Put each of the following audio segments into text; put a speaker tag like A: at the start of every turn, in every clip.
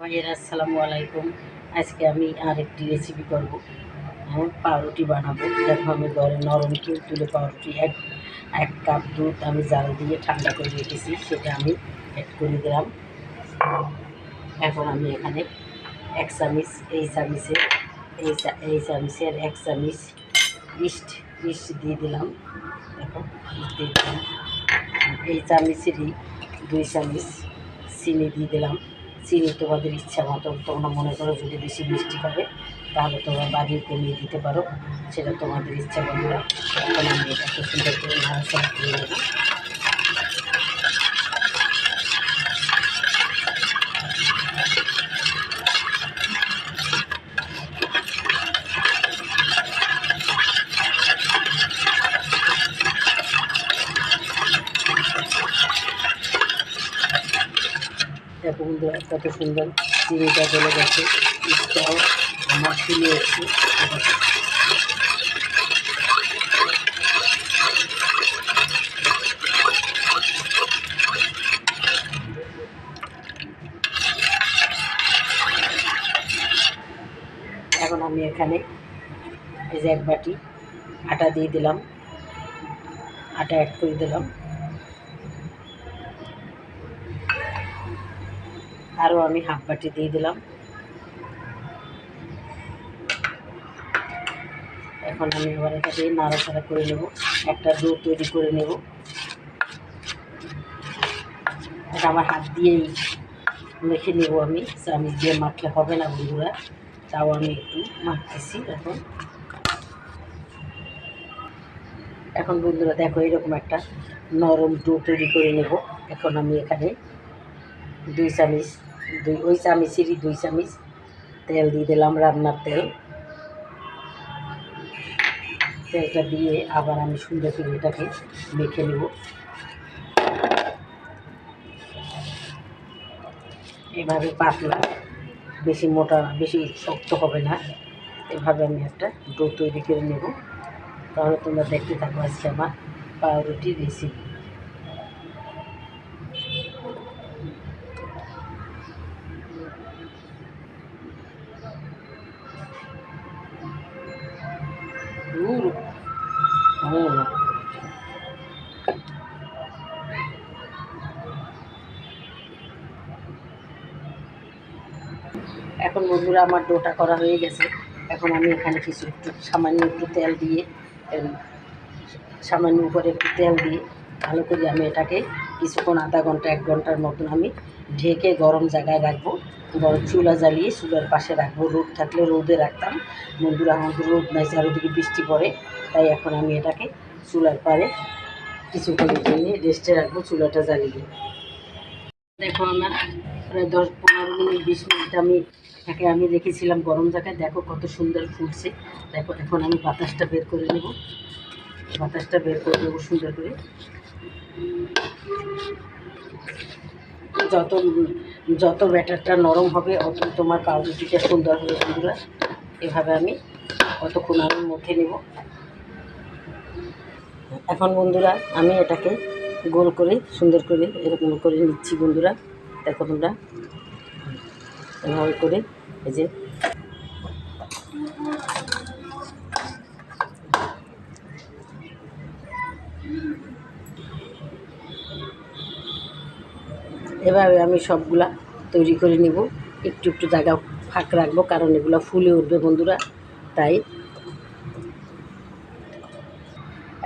A: ভাইয়ের আসসালামু আলাইকুম। আজকে আমি আর একটি রেসিপি করব। হ্যাঁ পাউরুটি বানাবো। দেখো আমি ঘরে নরম কেউ তুলে পাউরুটি এক এক কাপ দুধ আমি জাল দিয়ে ঠান্ডা করে রেখেছি। সেটা আমি অ্যাড করে দিলাম। এখন আমি এখানে এক চামিচ এই চামিচে, এই এই চামিচের এক চামিচ ইস্ট ইস্ট দিয়ে দিলাম। দেখো দিয়ে দিলাম। এই চামিচেরই দুই চামিচ চিনি দিয়ে দিলাম। চিনি তোমাদের ইচ্ছা মতো, তোমরা মনে করো যদি বেশি মিষ্টি হবে তাহলে তোমরা বাড়িয়ে কমিয়ে দিতে পারো। সেটা তোমাদের ইচ্ছা বন্ধুরা। এখন আমি সুন্দর করে নাড়াচাড়া করে নেব। বন্ধুরা কত সুন্দর চিনিটা গলে গেছে। এখন আমি এখানে এই যে এক বাটি আটা দিয়ে দিলাম। আটা অ্যাড করে দিলাম। আরও আমি হাফ বাটি দিয়ে দিলাম। এখন আমি আবার এটা দিয়ে নাড়াচাড়া করে নেব। একটা ডো তৈরি করে নেব। এটা আমার হাত দিয়েই মেখে নেব আমি। চামিচ দিয়ে মাখলে হবে না বন্ধুরা। তাও আমি একটু মাখতেছি এখন। এখন বন্ধুরা দেখো এরকম একটা নরম ডো তৈরি করে নেব। এখন আমি এখানে দুই চামিচ দুই ওই চামিচেরই দুই চামিচ। তেল দিয়ে দিলাম রান্নার তেল। তেলটা দিয়ে আবার আমি সুন্দর করে এটাকে মেখে নেব। এভাবে পাতলা, বেশি মোটা, বেশি শক্ত হবে না। এভাবে আমি একটা ডো তৈরি করে নেব। তাহলে তোমরা দেখতে থাকো আজকে আমার পাউরুটি রেসিপি এখন বন্ধুরা আমার ডোটা করা হয়ে গেছে। এখন আমি এখানে কিছু একটু সামান্য একটু তেল দিয়ে সামান্য উপরে একটু তেল দিয়ে ভালো করে আমি এটাকে কিছুক্ষণ আধা ঘণ্টা, এক ঘণ্টার মতন আমি ঢেকে গরম জায়গায় রাখব। গরম চুলা জ্বালিয়ে চুলার পাশে রাখব। রোদ থাকলে রোদে রাখতাম। বন্ধুরা, আমাদের রোদ নাই, চারিদিকে বৃষ্টি পড়ে। তাই এখন আমি এটাকে চুলার পারে কিছুক্ষণের জন্য রেস্টে রাখব, চুলাটা জ্বালিয়ে। দেখো আমার প্রায় দশ, পনেরো মিনিট, বিশ মিনিট আমি এটাকে আমি রেখেছিলাম গরম জায়গায়। দেখো কত সুন্দর ফুটছে দেখো, এখন আমি বাতাসটা বের করে নেব। বাতাসটা বের করে নেব সুন্দর করে। যত যত ব্যাটারটা নরম হবে, অত তোমার পাউরুটিটা সুন্দর হবে বন্ধুরা। এভাবে আমি কতক্ষণ আমি মধ্যে নেব। এখন বন্ধুরা, আমি এটাকে গোল করে, সুন্দর করে এরকম করে নিচ্ছি বন্ধুরা। দেখো তোমরা, এভাবে করে এই যে এভাবে আমি সবগুলা তৈরি করে নেব। একটু একটু জায়গা ফাঁক রাখব, কারণ এগুলো ফুলে উঠবে বন্ধুরা, তাই।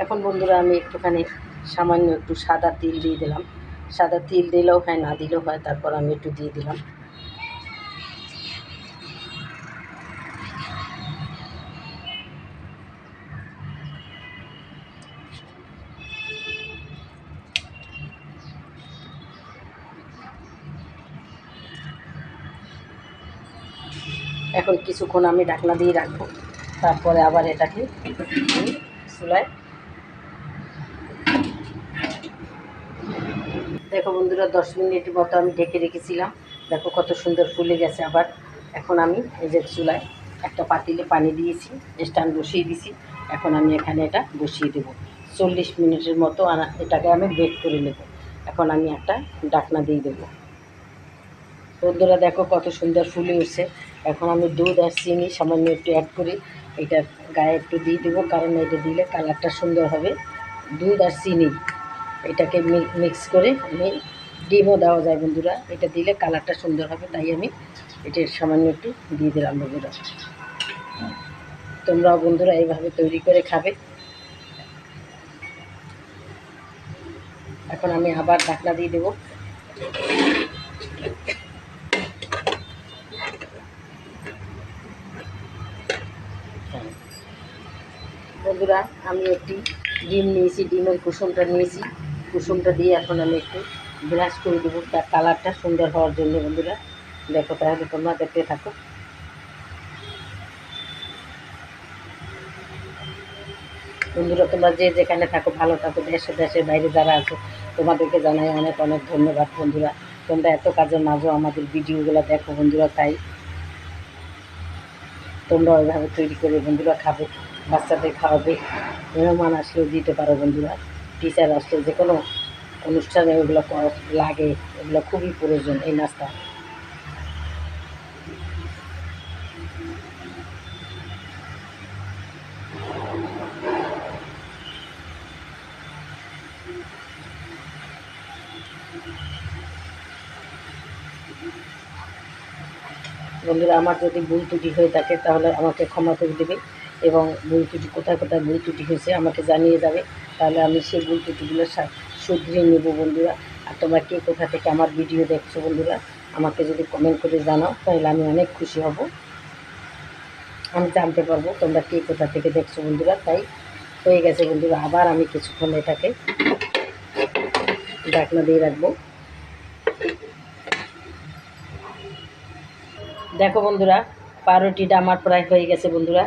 A: এখন বন্ধুরা আমি একটুখানি সামান্য একটু সাদা তিল দিয়ে দিলাম। সাদা তিল দিলেও হয়, না দিলেও হয়, তারপর আমি একটু দিয়ে দিলাম। এখন কিছুক্ষণ আমি ঢাকনা দিয়ে রাখব। তারপরে আবার এটাকে চুলায় দেখো বন্ধুরা, দশ মিনিট মতো আমি ঢেকে রেখেছিলাম। দেখো কত সুন্দর ফুলে গেছে আবার। এখন আমি এই যে চুলায় একটা পাতিলে পানি দিয়েছি, স্ট্যান্ড বসিয়ে দিয়েছি এখন আমি এখানে এটা বসিয়ে দেবো। চল্লিশ মিনিটের মতো এটাকে আমি বেক করে নেব। এখন আমি একটা ডাকনা দিয়ে দেবো। বন্ধুরা দেখো কত সুন্দর ফুলে উঠছে। এখন আমি দুধ আর চিনি সামান্য একটু অ্যাড করি। এটা গায়ে একটু দিয়ে দেবো, কারণ এটা দিলে কালারটা সুন্দর হবে। দুধ আর চিনি, এটাকে মিক্স করে আমি ডিমও দেওয়া যায় বন্ধুরা। এটা দিলে কালারটা সুন্দর হবে, তাই আমি এটা সামান্য একটু দিয়ে দিলাম বন্ধুরা। তোমরাও বন্ধুরা এইভাবে তৈরি করে খাবে। এখন আমি আবার ঢাকনা দিয়ে দেবো। বন্ধুরা, আমি একটি ডিম নিয়েছি, ডিমের কুসুমটা নিয়েছি। কুসুমটা দিয়ে এখন আমি একটু ব্রাশ করে দেবো। তার কালারটা সুন্দর হওয়ার জন্য বন্ধুরা। দেখো তাহলে তোমরা দেখতে থাকো। বন্ধুরা, তোমরা যে যেখানে থাকো, ভালো থাকো, দেশে দেশের বাইরে যারা আছো, তোমাদেরকে জানাই অনেক অনেক ধন্যবাদ বন্ধুরা। তোমরা এত কাজের মাঝেও আমাদের ভিডিওগুলো দেখো বন্ধুরা, তাই তোমরা ওইভাবে তৈরি করে বন্ধুরা খাবে। বাচ্চাদের খাওয়াবে। মেহমান আসলেও দিতে পারো বন্ধুরা। টিচার আসলে যে কোনো অনুষ্ঠানে ওগুলো লাগে। এগুলো খুবই প্রয়োজন এই নাস্তা। বন্ধুরা, আমার যদি ভুল ত্রুটি হয়ে থাকে, তাহলে আমাকে ক্ষমা করে দেবে এবং ভুল ত্রুটি, কোথায় কোথায় ভুল ত্রুটি হয়েছে আমাকে জানিয়ে যাবে। তাহলে আমি সেই ভুল ত্রুটিগুলো শুধরিয়ে নেব বন্ধুরা। আর তোমরা কে কোথা থেকে আমার ভিডিও দেখছ বন্ধুরা, আমাকে যদি কমেন্ট করে জানাও, তাহলে আমি অনেক খুশি হব। আমি জানতে পারব তোমরা কে কোথা থেকে দেখছ বন্ধুরা, তাই হয়ে গেছে বন্ধুরা, আবার আমি কিছুক্ষণ এটাকে ঢাকনা দিয়ে রাখব। দেখো বন্ধুরা পাউরুটিটা আমার প্রায় হয়ে গেছে বন্ধুরা।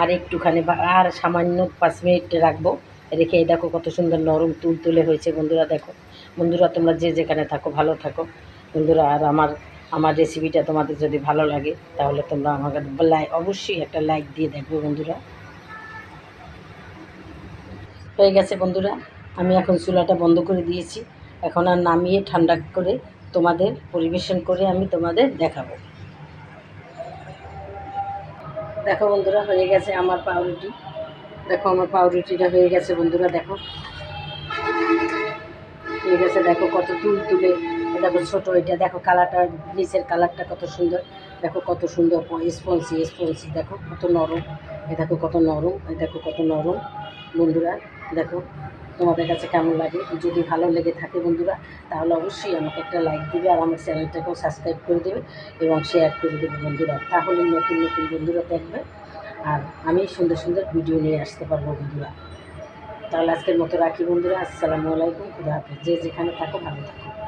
A: আর একটুখানি আর সামান্য পাঁচ মিনিট রাখব। রেখে দেখো কত সুন্দর নরম তুল তুলে হয়েছে বন্ধুরা, দেখো। বন্ধুরা, তোমরা যে যেখানে থাকো, ভালো থাকো। বন্ধুরা, আর আমার আমার রেসিপিটা তোমাদের যদি ভালো লাগে, তাহলে তোমরা আমাকে লাইক অবশ্যই একটা লাইক দিয়ে দেখবে বন্ধুরা। হয়ে গেছে বন্ধুরা, আমি এখন চুলাটা বন্ধ করে দিয়েছি। এখন আর নামিয়ে ঠান্ডা করে তোমাদের পরিবেশন করে আমি তোমাদের দেখাবো। দেখো বন্ধুরা, হয়ে গেছে আমার পাউরুটি। দেখো আমার পাউরুটিটা হয়ে গেছে বন্ধুরা, দেখো। হয়ে গেছে, দেখো কত তুল তুলে। দেখো ছোটো এটা, দেখো কালারটা, নিচের কালারটা কত সুন্দর। দেখো কত সুন্দর স্পঞ্জি স্পঞ্জি, দেখো কত নরম। এ দেখো কত নরম, এ দেখো কত নরম। বন্ধুরা, দেখো। তোমাদের কাছে কেমন লাগে? যদি ভালো লেগে থাকে বন্ধুরা, তাহলে অবশ্যই আমাকে একটা লাইক দেবে আর আমার চ্যানেলটাকেও সাবস্ক্রাইব করে দেবে এবং শেয়ার করে দেবে বন্ধুরা। তাহলে নতুন নতুন বন্ধুরা দেখবে আর আমি সুন্দর সুন্দর ভিডিও নিয়ে আসতে পারব বন্ধুরা। তাহলে আজকের মতো রাখি বন্ধুরা। আসসালামু আলাইকুম। খুদা হাফিজ। যে যেখানে থাকো, ভালো থাকো।